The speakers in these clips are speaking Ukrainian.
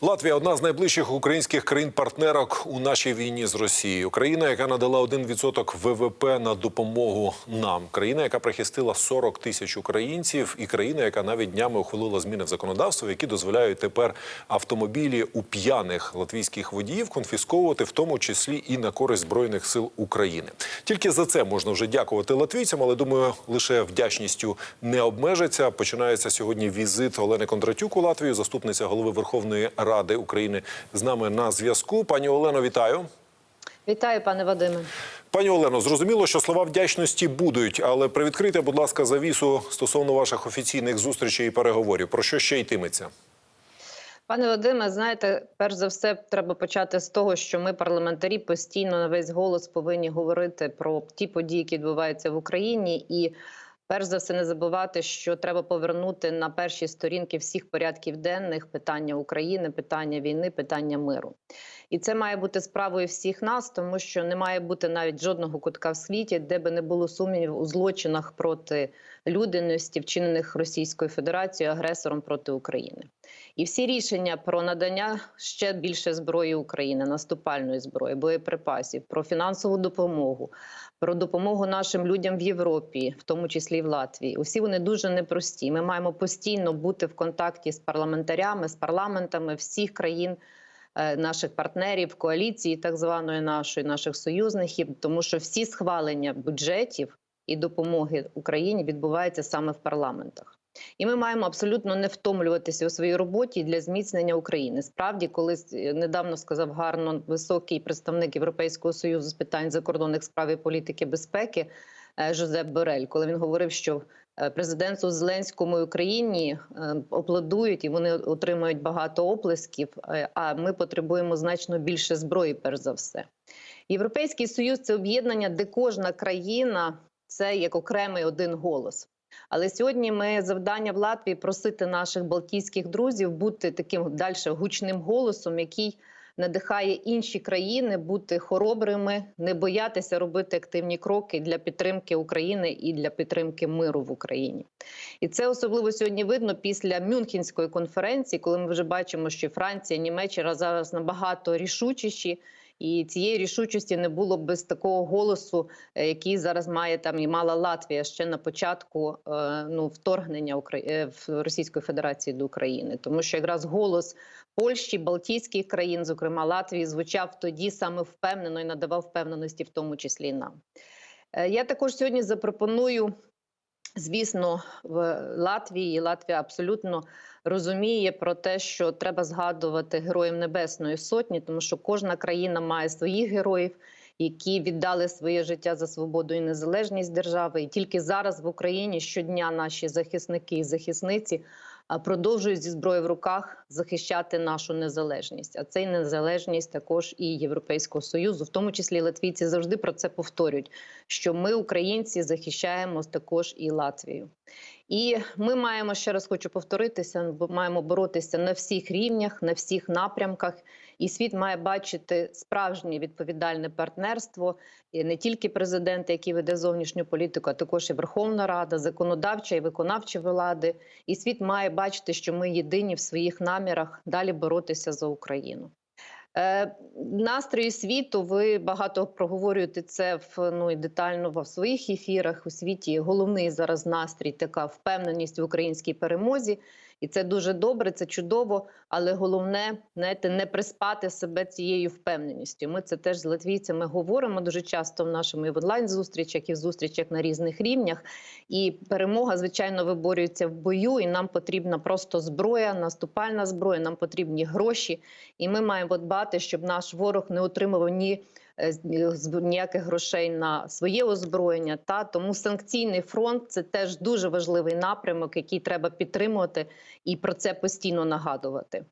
Латвія одна з найближчих українських країн-партнерок у нашій війні з Росією. Країна, яка надала 1% ВВП на допомогу нам. Країна, яка прихистила 40 тисяч українців, і країна, яка навіть днями ухвалила зміни в законодавство, які дозволяють тепер автомобілі у п'яних латвійських водіїв конфісковувати, в тому числі і на користь збройних сил України. Тільки за це можна вже дякувати латвійцям, але думаю, лише вдячністю не обмежиться. Починається сьогодні візит Олени Кондратюк у Латвію, заступниця голови Верховної Ради України з нами на зв'язку. Пані Олено, вітаю. Вітаю, пане Вадиме. Пані Олено, зрозуміло, що слова вдячності будуть, але привідкрийте, будь ласка, завісу стосовно ваших офіційних зустрічей і переговорів. Про що ще йтиметься? Пане Вадиме, знаєте, перш за все, треба почати з того, що ми, парламентарі, постійно на весь голос повинні говорити про ті події, які відбуваються в Україні, і перш за все не забувати, що треба повернути на перші сторінки всіх порядків денних питання України, питання війни, питання миру. І це має бути справою всіх нас, тому що не має бути навіть жодного кутка в світі, де би не було сумнівів у злочинах проти людяності, вчинених Російською Федерацією агресором проти України. І всі рішення про надання ще більше зброї України, наступальної зброї, боєприпасів, про фінансову допомогу, про допомогу нашим людям в Європі, в тому числі в Латвії. Усі вони дуже непрості. Ми маємо постійно бути в контакті з парламентарями, з парламентами всіх країн. Е, Наших партнерів коаліції, так званої нашої, наших союзників, тому що всі схвалення бюджетів і допомоги Україні відбуваються саме в парламентах. І ми маємо абсолютно не втомлюватися у своїй роботі для зміцнення України. Справді, колись е, недавно сказав гарно високий представник Європейського союзу з питань закордонних справ і політики безпеки е, Жозеп Борель, коли він говорив, що президенту Зеленському і Україні е, аплодують і вони отримують багато оплесків. е, А ми потребуємо значно більше зброї, перш за все. Європейський союз це об'єднання, де кожна країна це як окремий один голос. Але сьогодні ми завдання в Латвії просити наших балтійських друзів бути таким далі гучним голосом, який надихає інші країни бути хоробрими, не боятися робити активні кроки для підтримки України і для підтримки миру в Україні. І це особливо сьогодні видно після Мюнхенської конференції, коли ми вже бачимо, що Франція, Німеччина зараз набагато рішучіші. І цієї рішучості не було б без такого голосу, е, який зараз має там і мала Латвія ще на початку е, ну вторгнення е, в Російської Федерації до України, тому що якраз голос Польщі, Балтійських країн, зокрема Латвії, звучав тоді саме впевнено і надавав впевненості, в тому числі нам. Я також сьогодні запропоную. Звісно, в Латвії Латвія абсолютно розуміє про те, що треба згадувати героїв Небесної Сотні, тому що кожна країна має своїх героїв, які віддали своє життя за свободу і незалежність держави. І тільки зараз в Україні щодня наші захисники і захисниці продовжують зі зброєю в руках захищати нашу незалежність. А це й незалежність також і Європейського союзу, в тому числі латвійці завжди про це повторюють. Що ми, українці, захищаємо також і Латвію. І ми маємо ще раз хочу повторитися: маємо боротися на всіх рівнях, на всіх напрямках. І світ має бачити справжнє відповідальне партнерство і не тільки президент, який веде зовнішню політику, а також і Верховна Рада, законодавча і виконавча влади. І світ має бачити, що ми єдині в своїх намірах далі боротися за Україну. Е, Настрої світу ви багато проговорюєте це в ну і детально в своїх ефірах. У світі головний зараз настрій, така впевненість в українській перемозі, і це дуже добре, це чудово. Але головне знаєте, не приспати себе цією впевненістю. Ми це теж з латвійцями говоримо дуже часто в нашому і в онлайн зустрічах і в зустрічах на різних рівнях. І перемога, звичайно, виборюється в бою. І нам потрібна просто зброя, наступальна зброя. Нам потрібні гроші, і ми маємо дбати, щоб наш ворог не отримував ні ніяких грошей на своє озброєння. Та тому санкційний фронт це теж дуже важливий напрямок, який треба підтримувати і про це постійно нагадувати.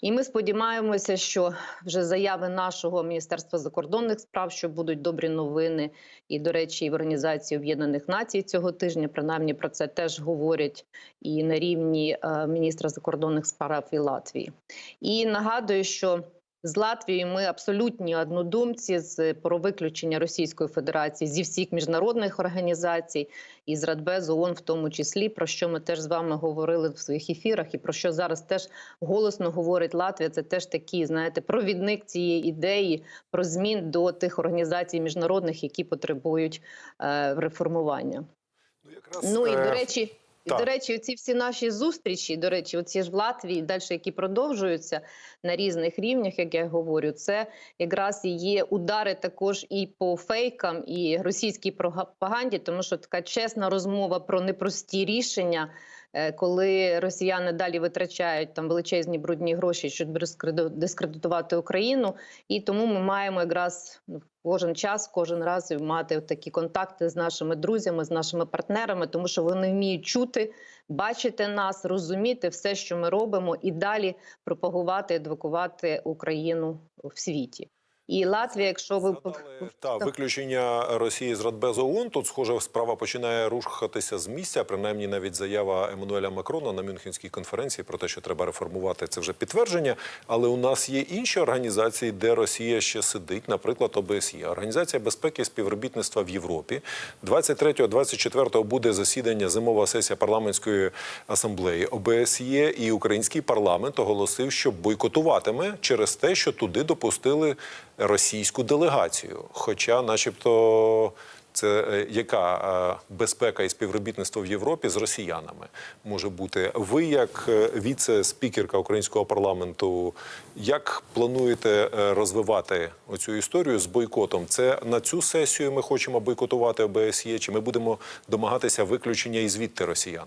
І ми сподіваємося, що вже заяви нашого міністерства закордонних справ, що будуть добрі новини, і до речі, і в Організації Об'єднаних Націй цього тижня принаймні про це теж говорять і на рівні е, міністра закордонних справ і Латвії. І нагадую, що З Латвією ми абсолютні однодумці з про виключення Російської Федерації зі всіх міжнародних організацій і з Радбезу ООН в тому числі, про що ми теж з вами говорили в своїх ефірах, і про що зараз теж голосно говорить Латвія. Це теж такий, знаєте, провідник цієї ідеї про змін до тих організацій міжнародних, які потребують е, реформування. Ну, якраз, Ну і е, до речі, і, так. до речі, ці всі наші зустрічі, до речі, оці ж в Латвії, далі, які продовжуються на різних рівнях, як я говорю, це якраз і є удари також і по фейкам, і російській пропаганді, тому що така чесна розмова про непрості рішення. Е, Коли росіяни далі витрачають там величезні брудні гроші, щоб дискреди- дискредитувати Україну, і тому ми маємо якраз ну, кожен час, кожен раз мати такі контакти з нашими друзями, з нашими партнерами, тому що вони вміють чути, бачити нас, розуміти все, що ми робимо, і далі пропагувати, адвокувати Україну в світі. І Латвія, якщо ви Згадали, та виключення Росії з Радбезу ООН, тут схоже справа починає рухатися з місця. Принаймні, навіть заява Еммануеля Макрона на Мюнхенській конференції про те, що треба реформувати, це вже підтвердження. Але у нас є інші організації, де Росія ще сидить, наприклад, ОБСЄ, Організація безпеки і співробітництва в Європі. 23-24 буде засідання зимова сесія парламентської асамблеї. ОБСЄ і український парламент оголосив, що бойкотуватиме через те, що туди допустили російську делегацію. Хоча, начебто, це е, яка е, безпека і співробітництво в Європі з росіянами може бути? Ви, як е, віце-спікерка українського парламенту, як плануєте розвивати оцю історію з бойкотом? Це на цю сесію ми хочемо бойкотувати ОБСЄ, чи ми будемо домагатися виключення і звідти росіян?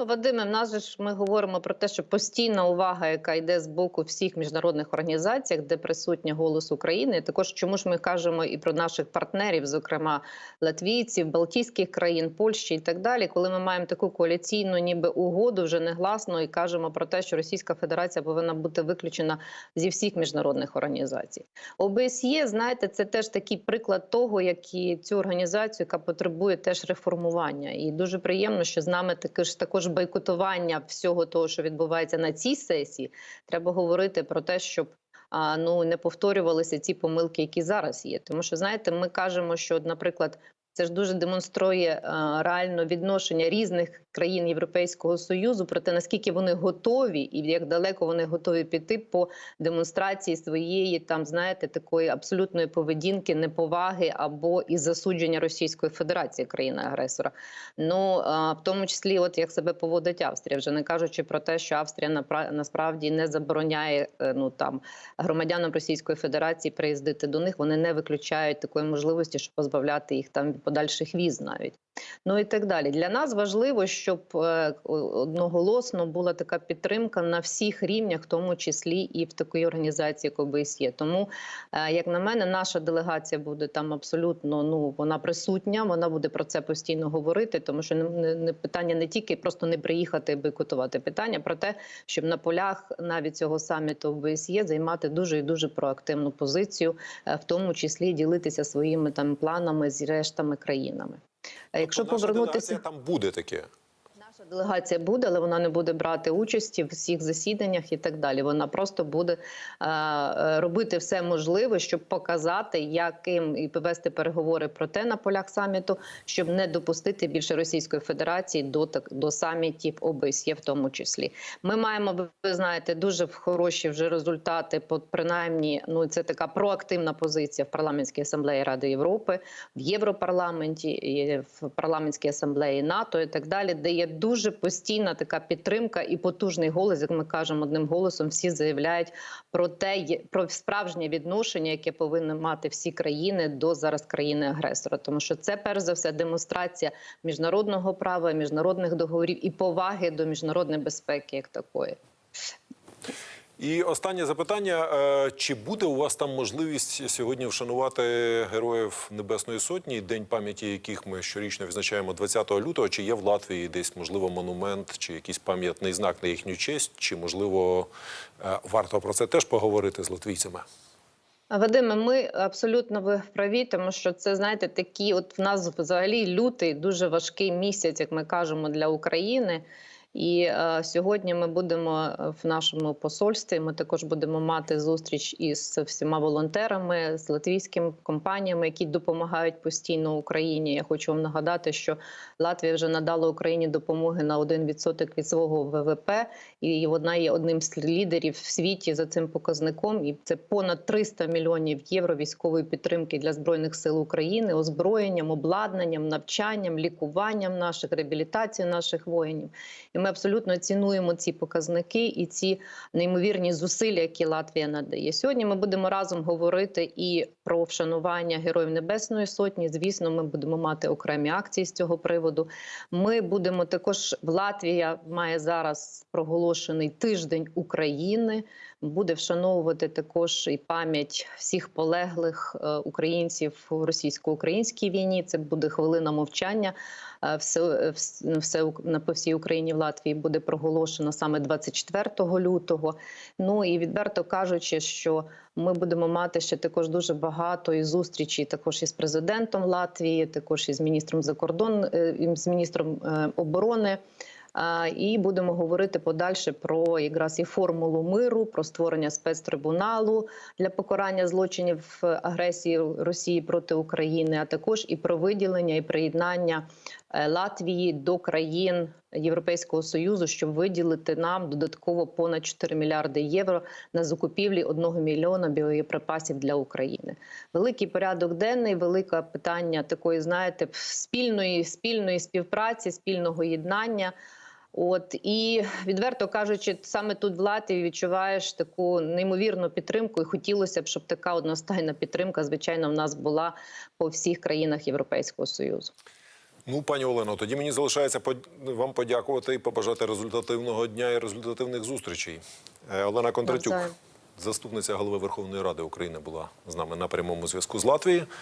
Ну, Вадиме, в нас же ж ми говоримо про те, що постійна увага, яка йде з боку всіх міжнародних організацій, де присутня голос України. Також чому ж ми кажемо і про наших партнерів, зокрема латвійців, Балтійських країн, Польщі і так далі, коли ми маємо таку коаліційну, ніби угоду вже негласно і кажемо про те, що Російська Федерація повинна бути виключена зі всіх міжнародних організацій. ОБСЄ, знаєте, це теж такий приклад того, як і цю організацію, яка потребує теж реформування. І дуже приємно, що з нами таке ж також бойкотування всього того, що відбувається на цій сесії. Треба говорити про те, щоб. Ну не повторювалися ці помилки, які зараз є. Тому що знаєте, ми кажемо, що, наприклад, це ж дуже демонструє реально відношення різних країн Європейського союзу про те, наскільки вони готові і як далеко вони готові піти по демонстрації своєї там, знаєте, такої абсолютної поведінки, неповаги або і засудження Російської Федерації країни-агресора. Ну в тому числі, от як себе поводить Австрія, вже не кажучи про те, що Австрія насправді не забороняє е, ну там громадянам Російської Федерації приїздити до них. Вони не виключають такої можливості, щоб позбавляти їх там подальших віз навіть. Ну і так далі. Для нас важливо, щоб е, одноголосно була така підтримка на всіх рівнях, в тому числі і в такій організації, як ОБСЄ. Тому, е, як на мене, наша делегація буде там абсолютно ну вона присутня. Вона буде про це постійно говорити, тому що не, питання не тільки просто не приїхати бойкотувати питання про те, щоб на полях навіть цього саміту ОБСЄ займати дуже і дуже проактивну позицію, е, в тому числі ділитися своїми там планами з рештами країнами. А якщо Тобто повернутися там буде таке. Делегація буде, але вона не буде брати участі в всіх засіданнях і так далі. Вона просто буде е, е, робити все можливе, щоб показати, яким і повести переговори про те на полях саміту, щоб не допустити більше Російської Федерації до так до самітів ОБСЄ, в тому числі. Ми маємо, ви- знаєте, дуже хороші вже результати. По принаймні, ну це така проактивна позиція в парламентській асамблеї Ради Європи, в Європарламенті, в парламентській асамблеї НАТО і так далі, де є дуже постійна така підтримка і потужний голос, як ми кажемо одним голосом, всі заявляють про те, про справжнє відношення, яке повинні мати всі країни до зараз країни-агресора, тому що це перш за все демонстрація міжнародного права, міжнародних договорів і поваги до міжнародної безпеки, як такої. І останнє запитання: Е, чи буде у вас там можливість сьогодні вшанувати героїв Небесної Сотні, день пам'яті яких ми щорічно відзначаємо 20 лютого? Чи є в Латвії десь можливо монумент, чи якийсь пам'ятний знак на їхню честь? Чи можливо е, варто про це теж поговорити з латвійцями? Вадиме, ми абсолютно ви праві, тому що це знаєте, такі, от в нас взагалі лютий дуже важкий місяць, як ми кажемо, для України. І е, сьогодні ми будемо в нашому посольстві. Ми також будемо мати зустріч із всіма волонтерами, з латвійськими компаніями, які допомагають постійно Україні. Я хочу вам нагадати, що Латвія вже надала Україні допомоги на 1% від свого ВВП, і вона є одним з лідерів в світі за цим показником. І це понад 300 мільйонів євро військової підтримки для збройних сил України, озброєнням, обладнанням, навчанням, лікуванням наших реабілітацією наших воїнів. І ми абсолютно цінуємо ці показники і ці неймовірні зусилля, які Латвія надає. Сьогодні ми будемо разом говорити і про вшанування Героїв Небесної Сотні. Звісно, ми будемо мати окремі акції з цього приводу. Ми будемо також Латвія має зараз проголошений тиждень України. Буде вшановувати також і пам'ять всіх полеглих е, українців у російсько-українській війні. Це буде хвилина мовчання. Е, Все, е, все на по всій Україні в Латвії буде проголошено саме 24 лютого. Ну і відверто кажучи, що ми будемо мати ще також дуже багато і зустрічей також із президентом Латвії, також із міністром закордон, е, з міністром е, оборони. І будемо говорити подальше про якраз і формулу миру, про створення спецтрибуналу для покарання злочинів е, агресії Росії проти України, а також і про виділення і приєднання Латвії до країн Європейського союзу, щоб виділити нам додатково понад 4 мільярди євро на закупівлі 1 мільйона боєприпасів для України. Великий порядок денний, велике питання такої, знаєте, спільної спільної співпраці, спільного єднання. От і відверто кажучи, саме тут в Латвії відчуваєш таку неймовірну підтримку, і хотілося б, щоб така одностайна підтримка, звичайно, в нас була по всіх країнах Європейського союзу. Ну, пані Олено, тоді мені залишається вам подякувати і побажати результативного дня і результативних зустрічей. Е, Олена Кондратюк, заступниця голови Верховної Ради України, була з нами на прямому зв'язку з Латвії.